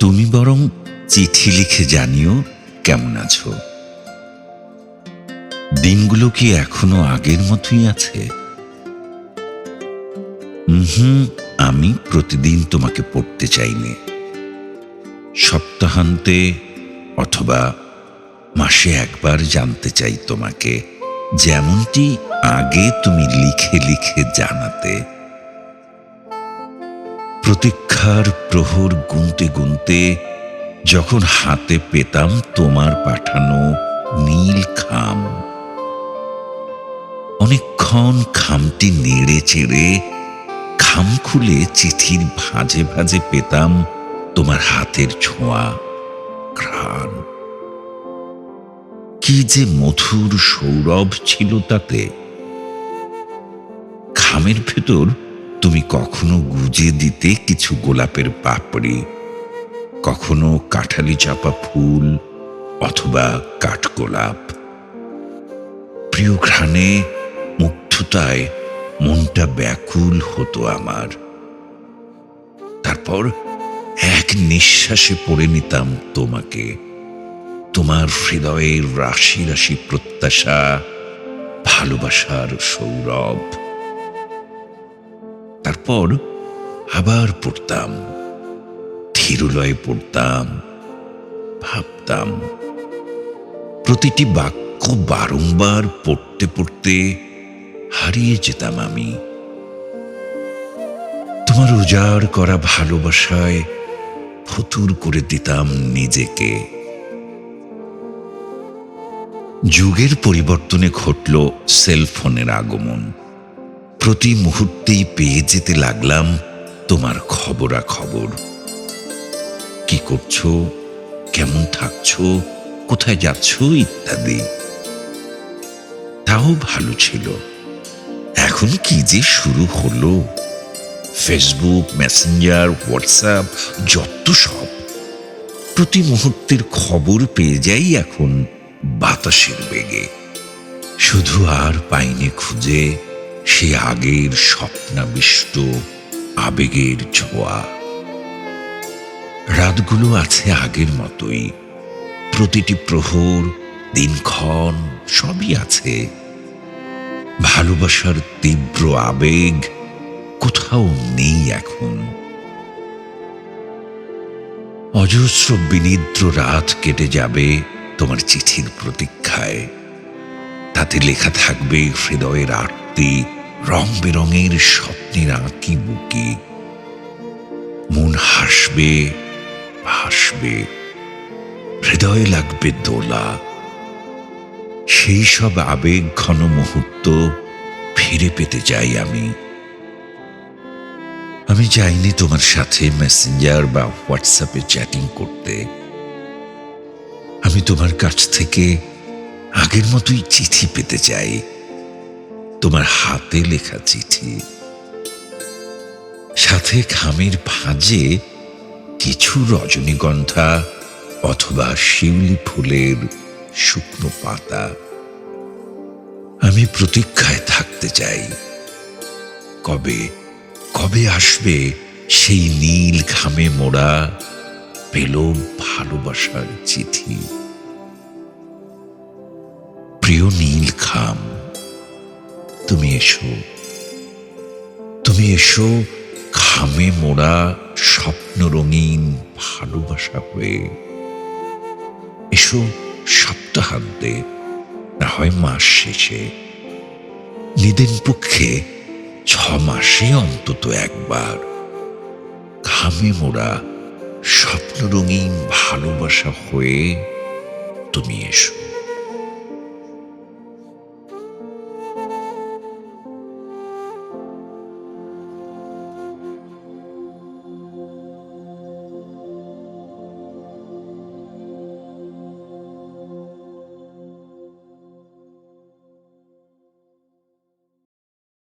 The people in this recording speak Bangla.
তুমি বরং চিঠি লিখে জানিও কেমন আছো। দিনগুলো কি এখনও আগের মতোই আছে? হুম আমি প্রতিদিন তোমাকে পড়তে চাইনি। সপ্তাহান্তে অথবা মাসে একবার জানতে চাই তোমাকে, যেমনটি আগে তুমি লিখে লিখে জানাতে। প্রতীক্ষার প্রহর গুনতে গুনতে যখন হাতে পেতাম তোমার পাঠানো নীল খাম। অনেকক্ষণ খামটি নেড়ে চেড়ে খাম খুলে চিঠির ভাঁজে ভাঁজে পেতাম তোমার হাতের ছোঁয়া ঘ্রাণ। কি যে মধুর সৌরভ ছিল তাতে, খামের ভেতর তুমি কখনো গুজে দিতে কিছু গোলাপের পাপড়ি? কখনো কাঠালি চাপা ফুল অথবা কাঠগোলাপ? প্রিয় ঘ্রাণে, মুগ্ধতায় মনটা ব্যাকুল হতো আমার। তারপর এক নিঃশ্বাসে পড়ে নিতাম তোমাকে। তোমার হৃদয়ের রাশি রাশি প্রত্যাশা, ভালোবাসার সৌরভ। তারপর আবার পড়তাম, ধীরুলয়ে পড়তাম, ভাবতাম। প্রতিটি বাক্য বারংবার পড়তে পড়তে হারিয়ে যেতাম আমি। তোমার উজাড় করা ভালোবাসায় ফতুর করে দিতাম নিজেকে। যুগের পরিবর্তনে ঘটল সেলফোনের আগমন। প্রতি মুহূর্তেই পেয়ে যেতে লাগলাম তোমার খবরা খবর কি করছ? কেমন থাকছো? কোথায় যাচ্ছ ইত্যাদি। তাও ভালো ছিল। এখন কি যে শুরু হলো? ফেসবুক, মেসেঞ্জার, হোয়াটসঅ্যাপ, যত সব। প্রতি মুহূর্তের খবর পেয়ে যাই এখন বাতাসের বেগে। শুধু আর পাইনি খুঁজে সে আগের স্বপ্নাবিষ্ট আবেগের ছোঁয়া। রাতগুলো আছে আগের মতোই। প্রতিটি প্রহর, দিনক্ষণ, সবই আছে। ভালোবাসার তীব্র আবেগ কোথাও নেই এখন। অজস্র বিনিদ্র রাত কেটে যাবে তোমার চিঠির প্রতীক্ষায়। তাতে লেখা থাকবে হৃদয়ের আরতি রং বেরঙের স্বপ্নের আঁকি বুকি? মন হাসবে হাসবে হৃদয়ে লাগবে দোলা। সেই সব আবেগ ঘন মুহূর্ত ফিরে পেতে চাই আমি। আমি চাইনি তোমার সাথে মেসেঞ্জার বা হোয়াটসঅ্যাপে চ্যাটিং করতে। আমি তোমার কাছ থেকে আগের মতোই চিঠি পেতে চাই। তোমার হাতে লেখা চিঠি। সাথে খামের ভাঁজে কিছু রজনীগন্ধা অথবা শিউলি ফুলের শুকনো পাতা। আমি প্রতীক্ষায় থাকতে চাই। কবে কবে আসবে সেই নীল ঘামে মোড়া পেল ভালোবাসার চিঠি। প্রিয় নীল খাম তুমি এসো। তুমি এসো খামে মোড়া স্বপ্ন রঙিন ভালোবাসা হয়ে। এসো সপ্তাহান্তে, না হয় মাস শেষে। নিদেন পক্ষে ছ মাসে অন্তত একবার। ঘামে মোড়া স্বপ্ন রঙিন ভালোবাসা হয়ে তুমি এসো।